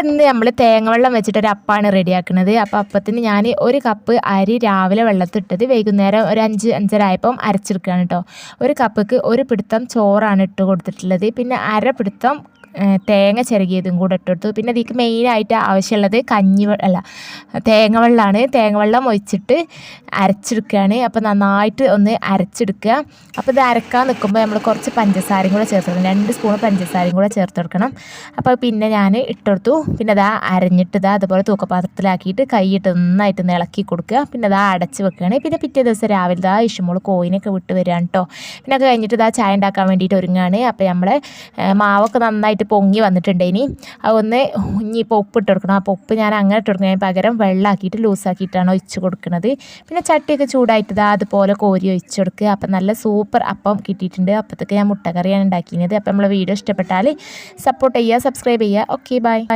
അപ്പം ഇന്ന് നമ്മൾ തേങ്ങ വെള്ളം വെച്ചിട്ട് ഒരു അപ്പാണ് റെഡിയാക്കുന്നത് അപ്പോൾ അപ്പത്തിന് ഞാൻ ഒരു കപ്പ് അരി രാവിലെ വെള്ളത്തിട്ടത് വൈകുന്നേരം ഒരു അഞ്ച് അഞ്ചര ആയപ്പം അരച്ചെടുക്കുകയാണ് കേട്ടോ ഒരു കപ്പ്ക്ക് ഒരു പിടുത്തം ചോറാണ് ഇട്ട് കൊടുത്തിട്ടുള്ളത്. പിന്നെ അര പിടുത്തം തേങ്ങ ചിരകിയതും കൂടെ ഇട്ടെടുത്തു. പിന്നെ ഇതിക്ക് മെയിനായിട്ട് ആവശ്യമുള്ളത് കഞ്ഞി അല്ല തേങ്ങ വെള്ളമാണ് തേങ്ങ വെള്ളം ഒഴിച്ചിട്ട് അരച്ചെടുക്കുകയാണ്. അപ്പോൾ നന്നായിട്ട് ഒന്ന് അരച്ചെടുക്കുക. അപ്പോൾ ഇത് അരക്കാൻ നിൽക്കുമ്പോൾ നമ്മൾ കുറച്ച് പഞ്ചസാരയും കൂടെ ചേർത്ത് രണ്ട് സ്പൂൺ പഞ്ചസാരയും കൂടെ ചേർത്ത് കൊടുക്കണം. അപ്പോൾ പിന്നെ ഞാൻ ഇട്ടെടുത്തു. പിന്നെ അതാ അരഞ്ഞിട്ട് ഇതാ അതുപോലെ തൂക്കപാത്രത്തിലാക്കിയിട്ട് കൈയിട്ട് നന്നായിട്ട് ഇളക്കി കൊടുക്കുക. പിന്നെ അതാ അടച്ച് വെക്കുകയാണ്. പിന്നെ പിറ്റേ ദിവസം രാവിലെ ഇതാ ഇഷ്ടമോൾ കോയിനൊക്കെ വിട്ട് വരികയാണ് കേട്ടോ പിന്നെ അത് കഴിഞ്ഞിട്ട് ഇതാ ചായ ഉണ്ടാക്കാൻ വേണ്ടിയിട്ട് ഒരുങ്ങുകയാണ്. അപ്പോൾ നമ്മളെ മാവൊക്കെ നന്നായിട്ട് പൊങ്ങി വന്നിട്ടുണ്ട് ഇനി. അതൊന്ന് ഇനിയിപ്പോൾ ഉപ്പ് ഇട്ട് കൊടുക്കണം. അപ്പോൾ ഉപ്പ് ഞാൻ അങ്ങനെ ഇട്ട് കൊടുക്കുന്നതിന് പകരം വെള്ളമാക്കിയിട്ട് ലൂസാക്കിയിട്ടാണ് ഒഴിച്ച് കൊടുക്കുന്നത്. പിന്നെ ചട്ടിയൊക്കെ ചൂടായിട്ട് അതുപോലെ കോരി ഒഴിച്ച് കൊടുക്കുക. അപ്പം നല്ല സൂപ്പർ അപ്പം കിട്ടിയിട്ടുണ്ട്. അപ്പത്തേക്ക് ഞാൻ മുട്ടക്കറിയാണ് ഉണ്ടാക്കിയത്. അപ്പം നമ്മളെ വീഡിയോ ഇഷ്ടപ്പെട്ടാൽ സപ്പോർട്ട് ചെയ്യുക സബ്സ്ക്രൈബ് ചെയ്യുക. Okay bye